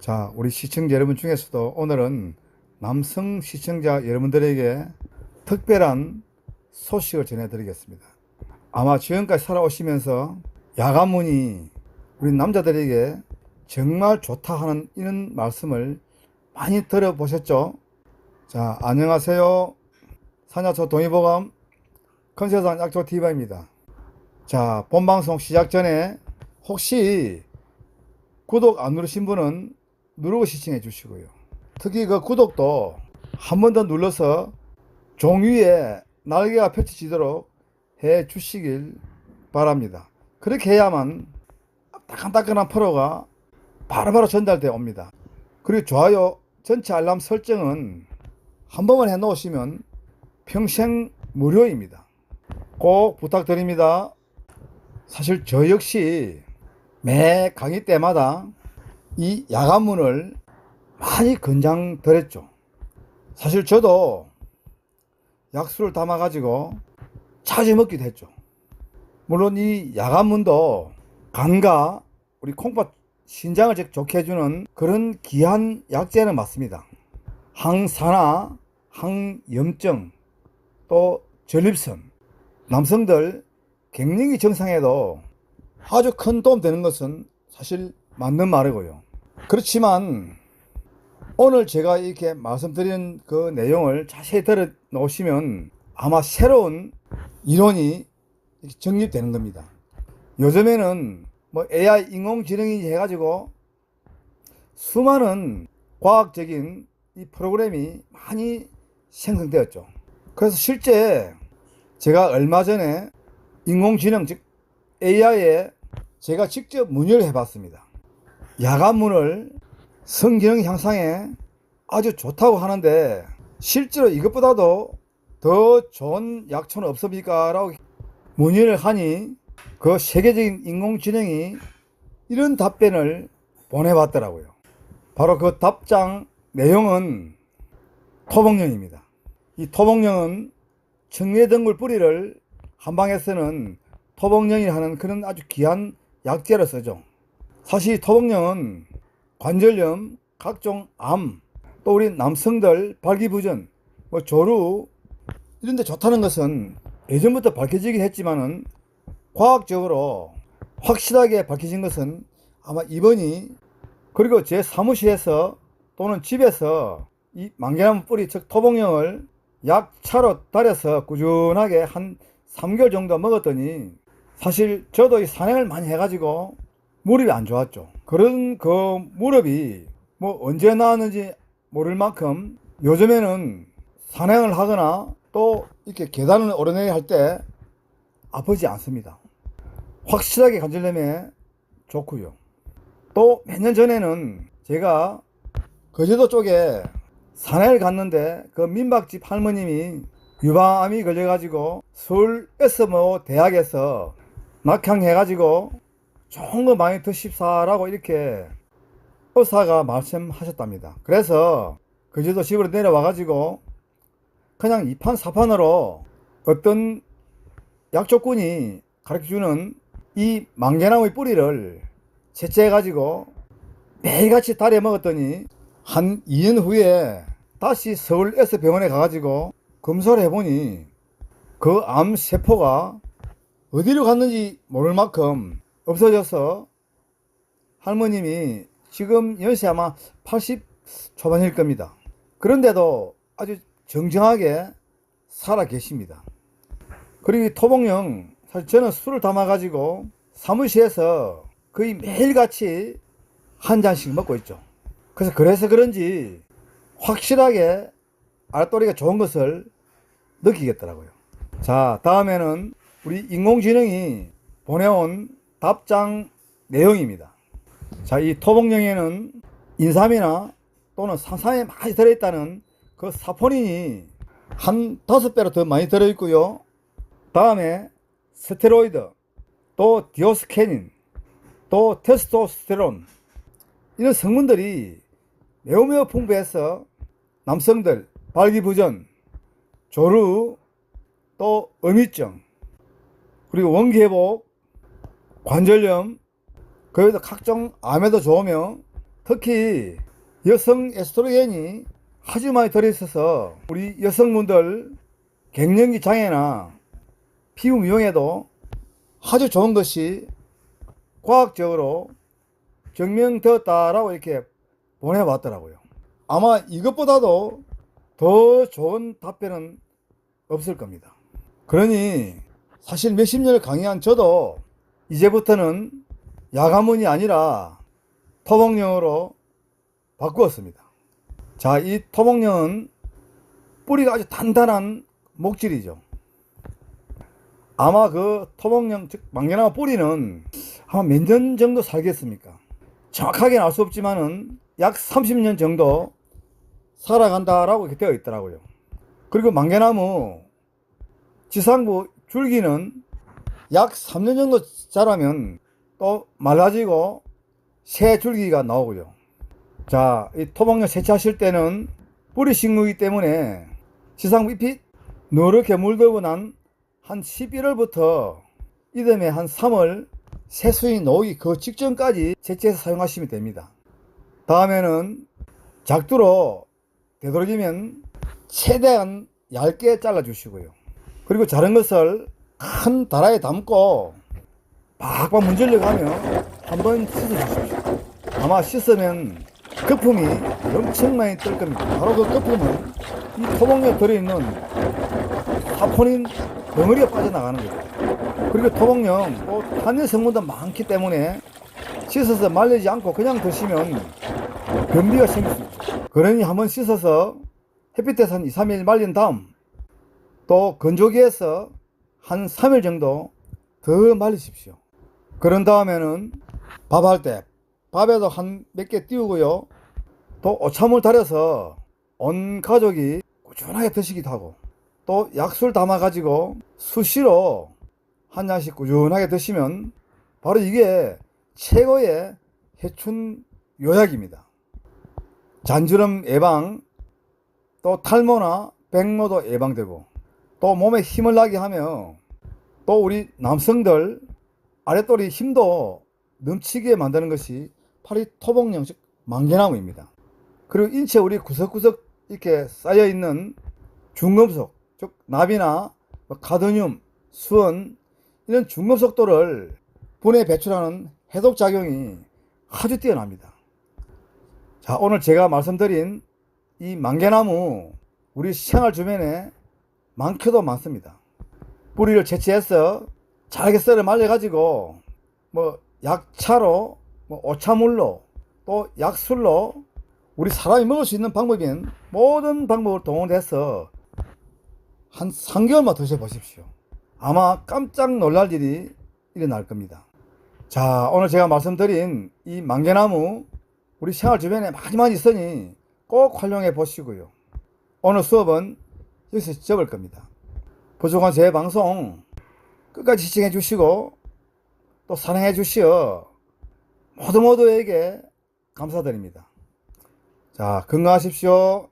자, 우리 시청자 여러분 중에서도 오늘은 남성 시청자 여러분들에게 특별한 소식을 전해드리겠습니다. 아마 지금까지 살아오시면서 야간문이 우리 남자들에게 정말 좋다 하는 이런 말씀을 많이 들어보셨죠? 자, 안녕하세요. 산야초 동의보감 컨세상 약초 TV입니다. 자, 본방송 시작 전에 혹시 구독 안 누르신 분은 누르고 시청해 주시고요. 특히 그 구독도 한 번 더 눌러서 종 위에 날개가 펼쳐지도록 해 주시길 바랍니다. 그렇게 해야만 따끈따끈한 프로가 바로바로 전달되어 옵니다. 그리고 좋아요 전체 알람 설정은 한 번만 해 놓으시면 평생 무료입니다. 꼭 부탁드립니다. 사실 저 역시 매 강의 때마다 이 야간문을 많이 권장드렸죠. 사실 저도 약수를 담아가지고 자주 먹기도 했죠. 물론 이 야간문도 간과 우리 콩팥 신장을 좋게 해주는 그런 귀한 약재는 맞습니다. 항산화, 항염증, 또 전립선, 남성들 갱년기 증상에도 아주 큰 도움 되는 것은 사실 맞는 말이고요. 그렇지만 오늘 제가 이렇게 말씀드린 그 내용을 자세히 들어 놓으시면 아마 새로운 이론이 정립되는 겁니다. 요즘에는 뭐 AI 인공지능이 해가지고 수많은 과학적인 이 프로그램이 많이 생성되었죠. 그래서 실제 제가 얼마 전에 인공지능 즉 AI에 제가 직접 문의를 해봤습니다. 야간문을 성기능 향상에 아주 좋다고 하는데 실제로 이것보다도 더 좋은 약초는 없습니까? 라고 문의를 하니 그 세계적인 인공지능이 이런 답변을 보내봤더라고요. 바로 그 답장 내용은 토목령입니다. 이 토목령은 청매덩굴 뿌리를 한방에서는 토복령이 하는 그런 아주 귀한 약재로 쓰죠. 사실 토복령은 관절염, 각종 암, 또 우리 남성들 발기부전, 뭐 조루 이런 데 좋다는 것은 예전부터 밝혀지긴 했지만은 과학적으로 확실하게 밝혀진 것은 아마 이번이 그리고 제 사무실에서 또는 집에서 이 망개나무 뿌리 즉 토복령을 약 차로 달여서 꾸준하게 한 3개월 정도 먹었더니 사실 저도 이 산행을 많이 해가지고 무릎이 안 좋았죠. 그런 그 무릎이 뭐 언제 나왔는지 모를 만큼 요즘에는 산행을 하거나 또 이렇게 계단을 오르내리 할 때 아프지 않습니다. 확실하게 관절염에 좋고요. 또 몇 년 전에는 제가 거제도 쪽에 산행을 갔는데 그 민박집 할머님이 유방암이 걸려가지고 서울 에스모 대학에서 낙향해가지고 좋은 거 많이 드십사라고 이렇게 의사가 말씀하셨답니다. 그래서 그제도 집으로 내려와가지고 그냥 이판 사판으로 어떤 약초꾼이 가르쳐주는 이 망개나무의 뿌리를 채취해가지고 매일같이 달여 먹었더니 한 2년 후에 다시 서울 S병원에 가가지고 검사를 해보니 그 암 세포가 어디로 갔는지 모를 만큼 없어져서 할머님이 지금 연세 아마 80 초반일 겁니다. 그런데도 아주 정정하게 살아 계십니다. 그리고 이 토봉령, 사실 저는 술을 담아 가지고 사무실에서 거의 매일같이 한 잔씩 먹고 있죠. 그래서 그래서 그런지 확실하게 알또리가 좋은 것을 느끼겠더라고요. 자, 다음에는 우리 인공지능이 보내온 답장 내용입니다. 자, 이 토목령에는 인삼이나 또는 산삼에 많이 들어있다는 그 사포닌이 한 다섯 배로 더 많이 들어있고요. 다음에 스테로이드, 또 디오스케닌, 또 테스토스테론 이런 성분들이 매우 매우 풍부해서 남성들 발기부전, 조루, 또 어미증, 그리고 원기회복, 관절염, 그래도 각종 암에도 좋으며 특히 여성 에스트로겐이 아주 많이 들어있어서 우리 여성분들 갱년기 장애나 피부 미용에도 아주 좋은 것이 과학적으로 증명되었다라고 이렇게 보내봤더라고요. 아마 이것보다도 더 좋은 답변은 없을 겁니다. 그러니 사실 몇십 년을 강의한 저도 이제부터는 야가문이 아니라 토목령으로 바꾸었습니다. 자, 이 토목령은 뿌리가 아주 단단한 목질이죠. 아마 그 토목령, 즉, 망개나무 뿌리는 아마 몇 년 정도 살겠습니까? 정확하게는 알수 없지만은 약 30년 정도 살아간다라고 이렇게 되어 있더라고요. 그리고 망개나무 지상부 줄기는 약 3년 정도 자라면 또 말라지고 새 줄기가 나오고요. 자, 이 토목령 세차하실 때는 뿌리 식물이기 때문에 지상부 잎이 노랗게 물들고 난 한 11월부터 이듬해 한 3월 새순이 나오기 그 직전까지 채취해서 사용하시면 됩니다. 다음에는 작두로 되도록이면 최대한 얇게 잘라 주시고요. 그리고 자른 것을 큰 다라에 담고 박박 문질러 가며 한번 씻어 주십시오. 아마 씻으면 거품이 엄청 많이 뜰 겁니다. 바로 그 거품은 이 토목에 들어있는 사포닌 덩어리가 빠져나가는 거죠. 그리고 토목령 또 탄닌 성분도 많기 때문에 씻어서 말리지 않고 그냥 드시면 변비가 생길 수 있죠. 그러니 한번 씻어서 햇빛에서 한 2, 3일 말린 다음 또 건조기에서 한 3일 정도 더 말리십시오. 그런 다음에는 밥 할 때 밥에도 한 몇 개 띄우고요. 또 오차물 달여서 온 가족이 꾸준하게 드시기도 하고 또 약술 담아 가지고 수시로 한 잔씩 꾸준하게 드시면 바로 이게 최고의 해춘 요약입니다. 잔주름 예방, 또 탈모나 백모도 예방되고, 또 몸에 힘을 나게 하며, 또 우리 남성들 아랫돌이 힘도 넘치게 만드는 것이 이 토복령 즉 망개나무입니다. 그리고 인체 우리 구석구석 이렇게 쌓여 있는 중금속, 즉 납이나 뭐 가드뮴, 수은 이런 중금속도를 분해 배출하는 해독 작용이 아주 뛰어납니다. 자, 오늘 제가 말씀드린 이 망개나무 우리 생활 주변에 많게도 많습니다. 뿌리를 채취해서 잘게 썰어 말려 가지고 뭐 약차로 뭐 오차물로 또 약술로 우리 사람이 먹을 수 있는 방법인 모든 방법을 동원해서 한 3개월만 드셔 보십시오. 아마 깜짝 놀랄 일이 일어날 겁니다. 자, 오늘 제가 말씀드린 이 망개나무 우리 생활 주변에 많이 많이 있으니 꼭 활용해 보시고요. 오늘 수업은 여기서 접을 겁니다. 부족한 제 방송 끝까지 시청해 주시고 또 사랑해 주시어 모두 모두에게 감사드립니다. 자, 건강하십시오.